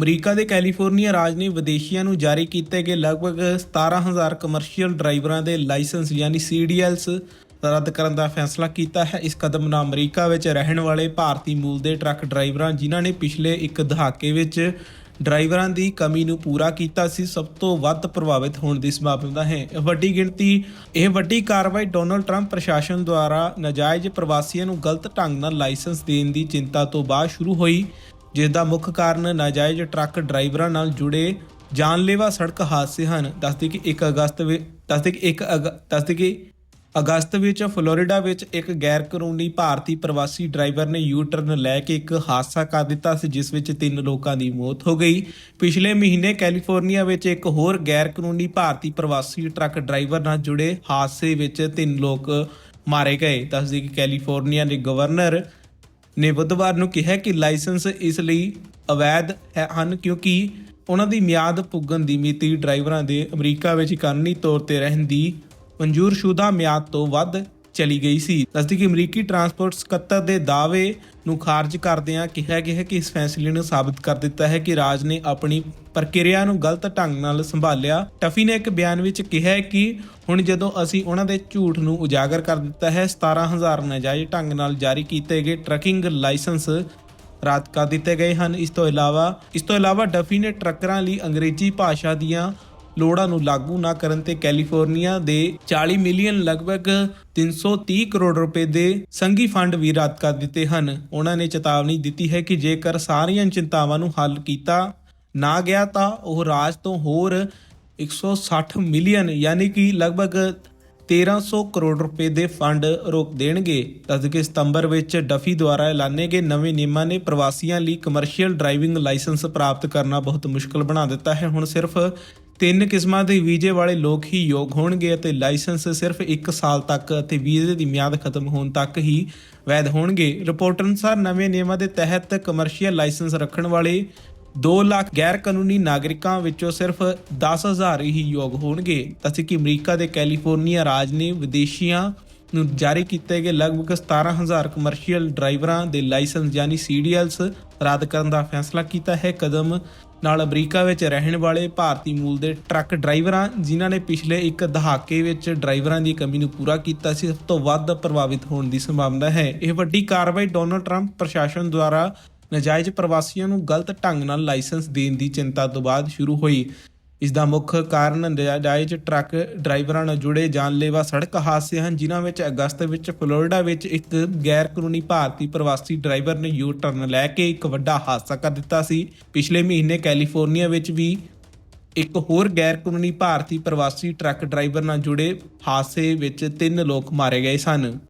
America ਦੇ California ਰਾਜ ਨੇ ਵਿਦੇਸ਼ੀਆਂ ਨੂੰ ਜਾਰੀ ਕੀਤੇ ਗਏ ਲਗਭਗ 17000 ਕਮਰਸ਼ੀਅਲ ਡਰਾਈਵਰਾਂ ਦੇ ਲਾਇਸੈਂਸ ਯਾਨੀ ਸੀਡੀਐਲਸ ਰੱਦ ਕਰਨ ਦਾ ਫੈਸਲਾ ਕੀਤਾ ਹੈ। ਇਸ ਕਦਮ ਨਾਲ ਅਮਰੀਕਾ ਵਿੱਚ ਰਹਿਣ ਵਾਲੇ ਭਾਰਤੀ ਮੂਲ ਦੇ ਟਰੱਕ ਡਰਾਈਵਰਾਂ ਜਿਨ੍ਹਾਂ ਨੇ ਪਿਛਲੇ ਇੱਕ ਦਹਾਕੇ ਵਿੱਚ ਡਰਾਈਵਰਾਂ ਦੀ ਕਮੀ ਨੂੰ ਪੂਰਾ ਕੀਤਾ ਸੀ, ਸਭ ਤੋਂ ਵੱਧ ਪ੍ਰਭਾਵਿਤ ਹੋਣ ਦੀ ਸੰਭਾਵਨਾ ਹੈ। ਵੱਡੀ ਗਿਣਤੀ, ਇਹ ਵੱਡੀ ਕਾਰਵਾਈ ਡੋਨਲਡ ਟਰੰਪ ਪ੍ਰਸ਼ਾਸਨ ਦੁਆਰਾ ਨਾਜਾਇਜ਼ ਪ੍ਰਵਾਸੀਆਂ ਨੂੰ ਗਲਤ ਢੰਗ ਨਾਲ ਲਾਇਸੈਂਸ ਦੇਣ ਦੀ ਚਿੰਤਾ ਤੋਂ ਬਾਅਦ ਸ਼ੁਰੂ ਹੋਈ। ਜਿਸ ਦਾ ਮੁੱਖ ਕਾਰਨ ਨਾਜਾਇਜ਼ ਟਰੱਕ ਡਰਾਈਵਰਾਂ ਨਾਲ ਜੁੜੇ ਜਾਨਲੇਵਾ ਸੜਕ ਹਾਦਸੇ ਹਨ। ਦੱਸਦੇ ਕਿ 1 ਅਗਸਤ ਵਿੱਚ ਦੱਸਦੇ ਕਿ 1 ਅਗ- ਦੱਸਦੇ ਕਿ ਅਗਸਤ ਵਿੱਚ ਫਲੋਰੀਡਾ ਵਿੱਚ ਇੱਕ ਗੈਰ ਕਾਨੂੰਨੀ ਭਾਰਤੀ ਪ੍ਰਵਾਸੀ ਡਰਾਈਵਰ ਨੇ ਯੂ ਟਰਨ ਲੈ ਕੇ ਇੱਕ ਹਾਦਸਾ ਕਰ ਦਿੱਤਾ ਸੀ, ਜਿਸ ਵਿੱਚ ਤਿੰਨ ਲੋਕਾਂ ਦੀ ਮੌਤ ਹੋ ਗਈ। ਪਿਛਲੇ ਮਹੀਨੇ ਕੈਲੀਫੋਰਨੀਆ ਵਿੱਚ ਇੱਕ ਹੋਰ ਗੈਰ ਕਾਨੂੰਨੀ ਭਾਰਤੀ ਪ੍ਰਵਾਸੀ ਟਰੱਕ ਡਰਾਈਵਰ ਨਾਲ ਜੁੜੇ ਹਾਦਸੇ ਵਿੱਚ ਤਿੰਨ ਲੋਕ ਮਾਰੇ ਗਏ। ਦੱਸਦੀ ਕਿ ਕੈਲੀਫੋਰਨੀਆ ਦੇ ਗਵਰਨਰ ਨੇ ਬੁੱਧਵਾਰ ਨੂੰ ਕਿਹਾ ਕਿ ਲਾਇਸੈਂਸ ਇਸ ਲਈ ਅਵੈਧ ਹੈ- ਹਨ ਕਿਉਂਕਿ ਉਹਨਾਂ ਦੀ ਮਿਆਦ ਪੁੱਗਣ ਦੀ ਮਿਤੀ ਡਰਾਈਵਰਾਂ ਦੇ ਅਮਰੀਕਾ ਵਿੱਚ ਕਾਨੂੰਨੀ ਤੌਰ ਤੇ ਰਹਿਣ ਦੀ ਮਨਜ਼ੂਰਸ਼ੁਦਾ ਮਿਆਦ ਤੋਂ ਵੱਧ ਚਲੀ ਗਈ ਸੀ। ਦੱਸਦੀ ਕਿ ਅਮਰੀਕੀ ਟਰਾਂਸਪੋਰਟ ਸਕੱਤਰ ਦੇ ਦਾਅਵੇ ਨੂੰ ਖਾਰਜ ਕਰਦਿਆਂ ਕਿਹਾ ਗਿਆ ਹੈ ਕਿ ਇਸ ਫੈਸਲੇ ਨੂੰ ਸਾਬਤ ਕਰ ਦਿੱਤਾ ਹੈ ਕਿ ਰਾਜ ਨੇ ਆਪਣੀ ਪ੍ਰਕਿਰਿਆ ਨੂੰ ਗਲਤ ਢੰਗ ਨਾਲ ਸੰਭਾਲਿਆ। ਟਫੀ ਨੇ ਇੱਕ ਬਿਆਨ ਵਿੱਚ ਕਿਹਾ ਹੈ ਕਿ ਹੁਣ ਜਦੋਂ ਅਸੀਂ ਉਹਨਾਂ ਦੇ ਝੂਠ ਨੂੰ ਉਜਾਗਰ ਕਰ ਦਿੱਤਾ ਹੈ 17000 ਨਾਜਾਇਜ਼ ਢੰਗ ਨਾਲ ਜਾਰੀ ਕੀਤੇ ਗਏ ਟਰੱਕਿੰਗ ਲਾਇਸੈਂਸ ਰੱਦ ਕਰ ਦਿੱਤੇ ਗਏ ਹਨ। ਇਸ ਤੋਂ ਇਲਾਵਾ ਇਸ ਤੋਂ ਇਲਾਵਾ ਡਫੀ ਨੇ ਟਰੱਕਰਾਂ ਲਈ ਅੰਗਰੇਜ਼ੀ ਭਾਸ਼ਾ ਦੀਆਂ ਲੋੜਾਂ ਨੂੰ ਲਾਗੂ ਨਾ ਕਰਨ ਤੇ ਕੈਲੀਫੋਰਨੀਆ ਦੇ 40 ਮਿਲੀਅਨ ਲਗਭਗ 330 ਕਰੋੜ ਰੁਪਏ ਦੇ ਸੰਘੀ ਫੰਡ ਵੀ ਰੱਦ ਕਰ ਦਿੱਤੇ ਹਨ। ਉਹਨਾਂ ਨੇ ਚੇਤਾਵਨੀ ਦਿੱਤੀ ਹੈ ਕਿ ਜੇਕਰ ਸਾਰੀਆਂ ਚਿੰਤਾਵਾਂ ਨੂੰ ਹੱਲ ਕੀਤਾ ਨਾ ਗਿਆ ਤਾਂ ਉਹ ਰਾਜ ਤੋਂ ਹੋਰ 160 ਮਿਲੀਅਨ ਯਾਨੀ ਕਿ ਲਗਭਗ 1300 ਕਰੋੜ ਰੁਪਏ ਦੇ ਫੰਡ ਰੋਕ ਦੇਣਗੇ। ਦੱਸ ਕਿ ਸਤੰਬਰ ਵਿੱਚ ਡਫੀ ਦੁਆਰਾ ਐਲਾਨੇ ਗਏ ਨਵੇਂ ਨਿਯਮਾਂ ਨੇ ਪ੍ਰਵਾਸੀਆਂ ਲਈ ਕਮਰਸ਼ੀਅਲ ਡਰਾਈਵਿੰਗ ਲਾਇਸੈਂਸ ਪ੍ਰਾਪਤ ਕਰਨਾ ਬਹੁਤ ਮੁਸ਼ਕਲ ਬਣਾ ਦਿੱਤਾ ਹੈ। ਹੁਣ ਸਿਰਫ ਤਿੰਨ ਕਿਸਮਾਂ ਦੇ ਵੀਜ਼ੇ ਵਾਲੇ ਲੋਕ ਹੀ ਯੋਗ ਹੋਣਗੇ ਅਤੇ ਲਾਇਸੈਂਸ ਸਿਰਫ 1 ਸਾਲ ਤੱਕ ਅਤੇ ਵੀਜ਼ੇ ਦੀ ਮਿਆਦ ਖਤਮ ਹੋਣ ਤੱਕ ਹੀ ਵੈਧ ਹੋਣਗੇ। ਰਿਪੋਰਟ ਅਨੁਸਾਰ ਨਵੇਂ ਨਿਯਮਾਂ ਦੇ ਤਹਿਤ ਕਮਰਸ਼ੀਅਲ ਲਾਇਸੈਂਸ ਰੱਖਣ ਵਾਲੇ 2 ਲੱਖ ਗੈਰ ਕਾਨੂੰਨੀ ਨਾਗਰਿਕਾਂ ਵਿੱਚੋਂ ਸਿਰਫ 10000 ਹੀ ਯੋਗ ਹੋਣਗੇ। ਅਸੀਂ ਕਿ ਅਮਰੀਕਾ ਦੇ ਕੈਲੀਫੋਰਨੀਆ ਰਾਜ ਨੇ ਵਿਦੇਸ਼ੀਆਂ ਨੂੰ ਜਾਰੀ ਕੀਤੇ ਗਏ ਲਗਭਗ 17000 ਕਮਰਸ਼ੀਅਲ ਡਰਾਈਵਰਾਂ ਦੇ ਲਾਇਸੈਂਸ ਯਾਨੀ ਸੀਡੀਐਲਸ ਰੱਦ ਕਰਨ ਦਾ ਫੈਸਲਾ ਕੀਤਾ ਹੈ। ਕਦਮ ਨਾਲ ਅਮਰੀਕਾ ਵਿੱਚ ਰਹਿਣ ਵਾਲੇ ਭਾਰਤੀ ਮੂਲ ਦੇ ਟਰੱਕ ਡਰਾਈਵਰਾਂ, ਜਿਨ੍ਹਾਂ ਨੇ ਪਿਛਲੇ ਇੱਕ ਦਹਾਕੇ ਵਿੱਚ ਡਰਾਈਵਰਾਂ ਦੀ ਕਮੀ ਨੂੰ ਪੂਰਾ ਕੀਤਾ ਸੀ, ਸਭ ਤੋਂ ਵੱਧ ਪ੍ਰਭਾਵਿਤ ਹੋਣ ਦੀ ਸੰਭਾਵਨਾ ਹੈ। ਇਹ ਵੱਡੀ ਕਾਰਵਾਈ ਡੋਨਲਡ ਟਰੰਪ ਪ੍ਰਸ਼ਾਸਨ ਦੁਆਰਾ ਨਾਜਾਇਜ਼ ਪ੍ਰਵਾਸੀਆਂ ਨੂੰ ਗਲਤ ਢੰਗ ਨਾਲ ਲਾਇਸੈਂਸ ਦੇਣ ਦੀ ਚਿੰਤਾ ਤੋਂ ਬਾਅਦ ਸ਼ੁਰੂ ਹੋਈ। ਇਸ ਦਾ ਮੁੱਖ ਕਾਰਨ ਨਾਜਾਇਜ਼ ਟਰੱਕ ਡਰਾਈਵਰਾਂ ਨਾਲ ਜੁੜੇ ਜਾਨਲੇਵਾ ਸੜਕ ਹਾਦਸੇ ਹਨ, ਜਿਨ੍ਹਾਂ ਵਿੱਚ ਅਗਸਤ ਵਿੱਚ ਫਲੋਰੀਡਾ ਵਿੱਚ ਇੱਕ ਗੈਰ ਕਾਨੂੰਨੀ ਭਾਰਤੀ ਪ੍ਰਵਾਸੀ ਡਰਾਈਵਰ ਨੇ ਯੂ ਟਰਨ ਲੈ ਕੇ ਇੱਕ ਵੱਡਾ ਹਾਦਸਾ ਕਰ ਦਿੱਤਾ ਸੀ। ਪਿਛਲੇ ਮਹੀਨੇ ਕੈਲੀਫੋਰਨੀਆ ਵਿੱਚ ਵੀ ਇੱਕ ਹੋਰ ਗੈਰ ਕਾਨੂੰਨੀ ਭਾਰਤੀ ਪ੍ਰਵਾਸੀ ਟਰੱਕ ਡਰਾਈਵਰ ਨਾਲ ਜੁੜੇ ਹਾਦਸੇ ਵਿੱਚ ਤਿੰਨ ਲੋਕ ਮਾਰੇ ਗਏ ਸਨ।